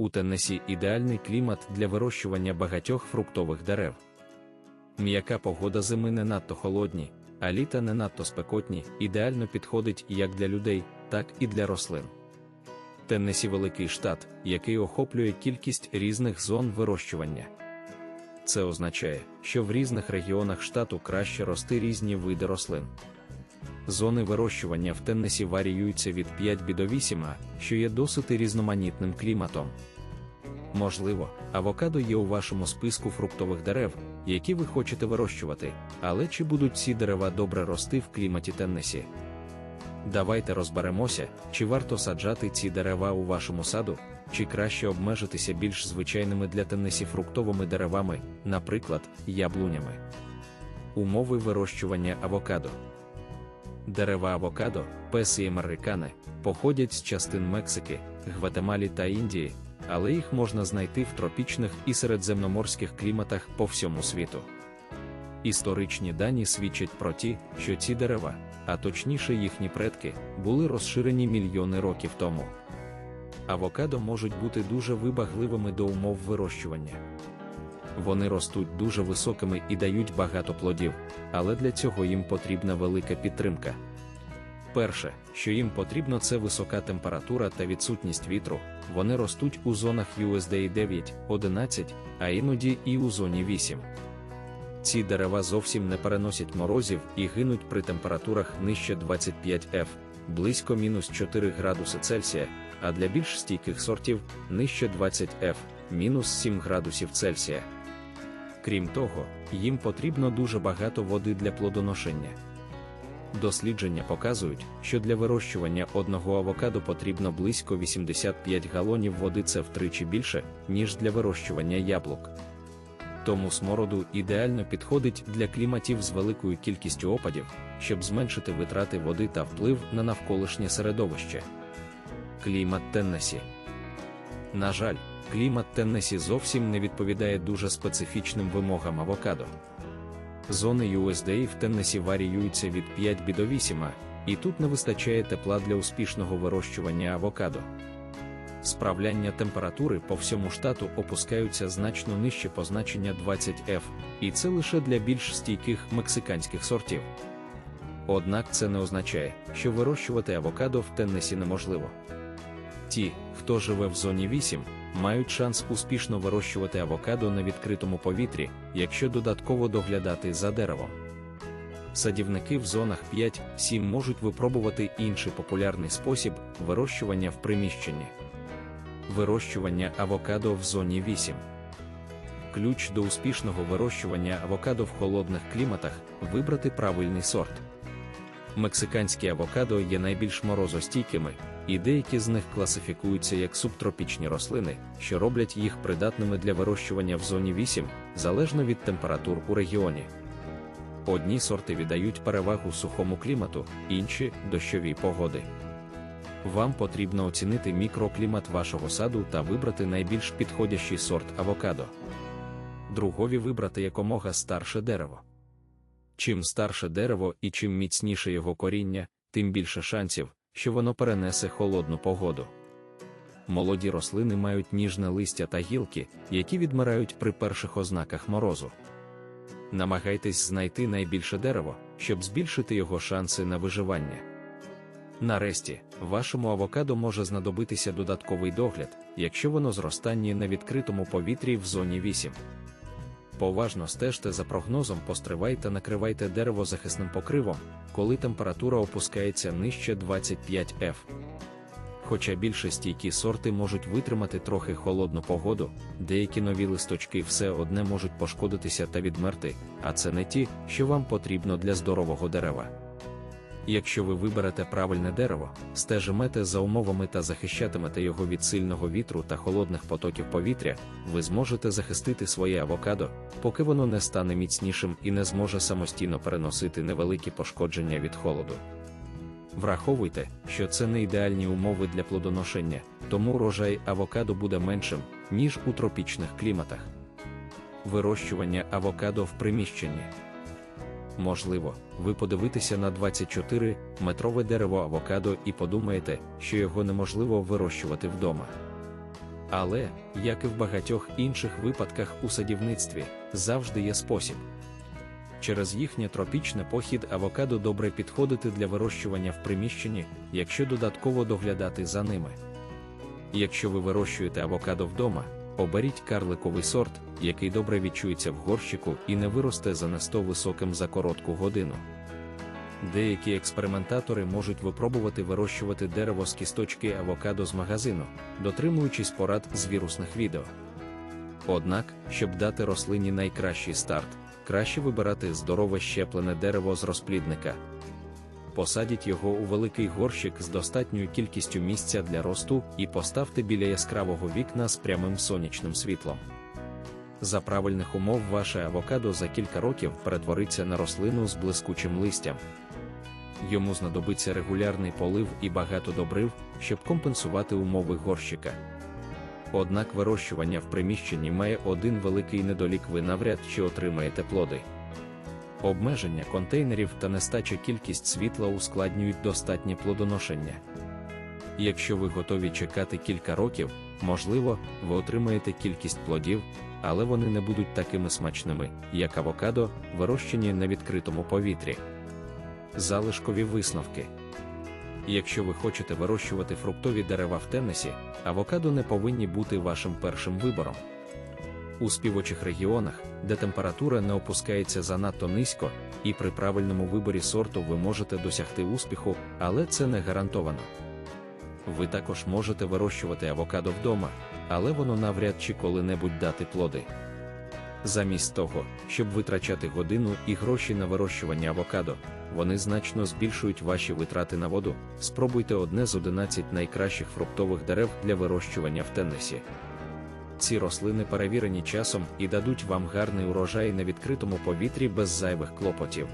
У Теннесі ідеальний клімат для вирощування багатьох фруктових дерев. М'яка погода зими не надто холодні, а літа не надто спекотні, ідеально підходить як для людей, так і для рослин. Теннесі великий штат, який охоплює кількість різних зон вирощування. Це означає, що в різних регіонах штату краще рости різні види рослин. Зони вирощування в Теннесі варіюються від 5 до 8, що є досить різноманітним кліматом. Можливо, авокадо є у вашому списку фруктових дерев, які ви хочете вирощувати, але чи будуть ці дерева добре рости в кліматі Теннесі? Давайте розберемося, чи варто саджати ці дерева у вашому саду, чи краще обмежитися більш звичайними для Теннесі фруктовими деревами, наприклад, яблунями. Умови вирощування авокадо. Дерева авокадо, песі американе, походять з частин Мексики, Гватемалі та Індії, але їх можна знайти в тропічних і середземноморських кліматах по всьому світу. Історичні дані свідчать про ті, що ці дерева, а точніше їхні предки, були розширені мільйони років тому. Авокадо можуть бути дуже вибагливими до умов вирощування. Вони ростуть дуже високими і дають багато плодів, але для цього їм потрібна велика підтримка. Перше, що їм потрібно, це висока температура та відсутність вітру. Вони ростуть у зонах USDA 9, 11, а іноді і у зоні 8. Ці дерева зовсім не переносять морозів і гинуть при температурах нижче 25 F, близько мінус 4 градуси Цельсія, а для більш стійких сортів нижче 20 F, мінус 7 градусів Цельсія. Крім того, їм потрібно дуже багато води для плодоношення. Дослідження показують, що для вирощування одного авокадо потрібно близько 85 галонів води це втричі більше, ніж для вирощування яблук. Тому смороду ідеально підходить для кліматів з великою кількістю опадів, щоб зменшити витрати води та вплив на навколишнє середовище. Клімат Теннесі На жаль, клімат Теннесі зовсім не відповідає дуже специфічним вимогам авокадо. Зони USDA в Теннесі варіюються від 5 до 8, і тут не вистачає тепла для успішного вирощування авокадо. Справляння температури по всьому штату опускаються значно нижче позначення 20 F, і це лише для більш стійких мексиканських сортів. Однак це не означає, що вирощувати авокадо в Теннесі неможливо. Ті, хто живе в зоні 8, мають шанс успішно вирощувати авокадо на відкритому повітрі, якщо додатково доглядати за деревом. Садівники в зонах 5-7 можуть випробувати інший популярний спосіб вирощування в приміщенні. Вирощування авокадо в зоні 8. Ключ до успішного вирощування авокадо в холодних кліматах вибрати правильний сорт. Мексиканські авокадо є найбільш морозостійкими, і деякі з них класифікуються як субтропічні рослини, що роблять їх придатними для вирощування в зоні 8, залежно від температур у регіоні. Одні сорти віддають перевагу сухому клімату, інші дощовій погоди. Вам потрібно оцінити мікроклімат вашого саду та вибрати найбільш підходящий сорт авокадо. Другові вибрати якомога старше дерево. Чим старше дерево і чим міцніше його коріння, тим більше шансів, що воно перенесе холодну погоду. Молоді рослини мають ніжне листя та гілки, які відмирають при перших ознаках морозу. Намагайтесь знайти найбільше дерево, щоб збільшити його шанси на виживання. Нарешті, вашому авокадо може знадобитися додатковий догляд, якщо воно зростання на відкритому повітрі в зоні 8. Поважно стежте за прогнозом, постривайте та накривайте дерево захисним покривом, коли температура опускається нижче 25 F. Хоча більше стійкі сорти можуть витримати трохи холодну погоду, деякі нові листочки все одне можуть пошкодитися та відмерти, а це не ті, що вам потрібно для здорового дерева. Якщо ви виберете правильне дерево, стежимете за умовами та захищатимете його від сильного вітру та холодних потоків повітря, ви зможете захистити своє авокадо, поки воно не стане міцнішим і не зможе самостійно переносити невеликі пошкодження від холоду. Враховуйте, що це не ідеальні умови для плодоношення, тому урожай авокадо буде меншим, ніж у тропічних кліматах. Вирощування авокадо в приміщенні. Можливо, ви подивитеся на 24-метрове дерево авокадо і подумаєте, що його неможливо вирощувати вдома. Але, як і в багатьох інших випадках у садівництві, завжди є спосіб. Через їхнє тропічне похід авокадо добре підходити для вирощування в приміщенні, якщо додатково доглядати за ними. Якщо ви вирощуєте авокадо вдома, оберіть карликовий сорт, який добре відчується в горщику і не виросте занесто високим за коротку годину. Деякі експериментатори можуть випробувати вирощувати дерево з кісточки авокадо з магазину, дотримуючись порад з вірусних відео. Однак, щоб дати рослині найкращий старт, краще вибирати здорове щеплене дерево з розплідника. Посадіть його у великий горщик з достатньою кількістю місця для росту і поставте біля яскравого вікна з прямим сонячним світлом. За правильних умов ваше авокадо за кілька років перетвориться на рослину з блискучим листям. Йому знадобиться регулярний полив і багато добрив, щоб компенсувати умови горщика. Однак вирощування в приміщенні має один великий недолік ви навряд чи отримаєте плоди. Обмеження контейнерів та нестача кількість світла ускладнюють достатнє плодоношення. Якщо ви готові чекати кілька років, можливо, ви отримаєте кількість плодів, але вони не будуть такими смачними, як авокадо, вирощені на відкритому повітрі. Залишкові висновки. Якщо ви хочете вирощувати фруктові дерева в Теннесі, авокадо не повинні бути вашим першим вибором. У співочих регіонах, де температура не опускається занадто низько, і при правильному виборі сорту ви можете досягти успіху, але це не гарантовано. Ви також можете вирощувати авокадо вдома, але воно навряд чи коли-небудь дати плоди. Замість того, щоб витрачати годину і гроші на вирощування авокадо, вони значно збільшують ваші витрати на воду. Спробуйте одне з 11 найкращих фруктових дерев для вирощування в Теннесі. Ці рослини перевірені часом і дадуть вам гарний урожай на відкритому повітрі без зайвих клопотів.